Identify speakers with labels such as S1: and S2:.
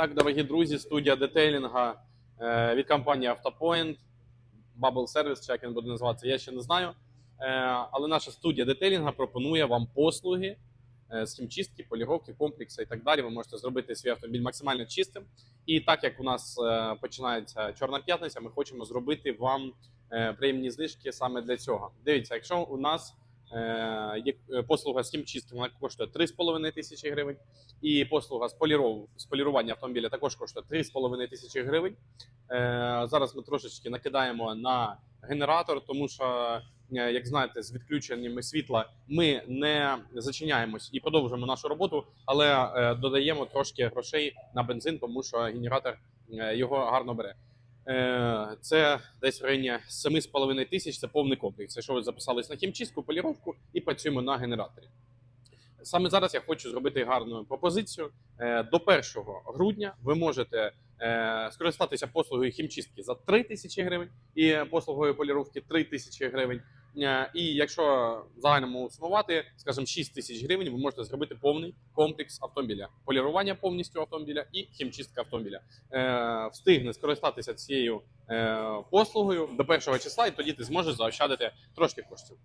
S1: Так, дорогі друзі, студія детейлінга е, від компанії Autopoint, Bubble Service, чи як він буде називатися, я ще не знаю. Е, але наша студія детейлінга пропонує вам послуги е, з хімчистки, поліровки, комплексу і так далі. Ви можете зробити свій автомобіль максимально чистим. І так як у нас е, починається Чорна п'ятниця, ми хочемо зробити вам е, приємні знижки саме для цього. Дивіться, якщо у нас е, е, послуга з хімчистки, вона коштує 3,5 тисячі гривень. І послуга з, з полірування автомобіля також коштує 3,5 тисячі гривень. Е, зараз ми трошечки накидаємо на генератор, тому що, е, як знаєте, з відключеннями світла ми не зачиняємось і продовжуємо нашу роботу, але е, додаємо трошки грошей на бензин, тому що генератор е, його гарно бере. Е, Це десь в районі 7,5 тисяч. Це повний комплекс. Це що ви записались на хімчистку, поліровку і працюємо на генераторі. Саме зараз я хочу зробити гарну пропозицію. Е, До 1 грудня ви можете е, скористатися послугою хімчистки за 3 тисячі гривень і послугою поліровки 3 тисячі гривень. Е, І якщо загальному сумувати, скажімо, 6 тисяч гривень, ви можете зробити повний комплекс автомобіля, полірування повністю автомобіля і хімчистка автомобіля. Е, Встигне скористатися цією е, послугою до першого числа, і тоді ти зможеш заощадити трошки коштів.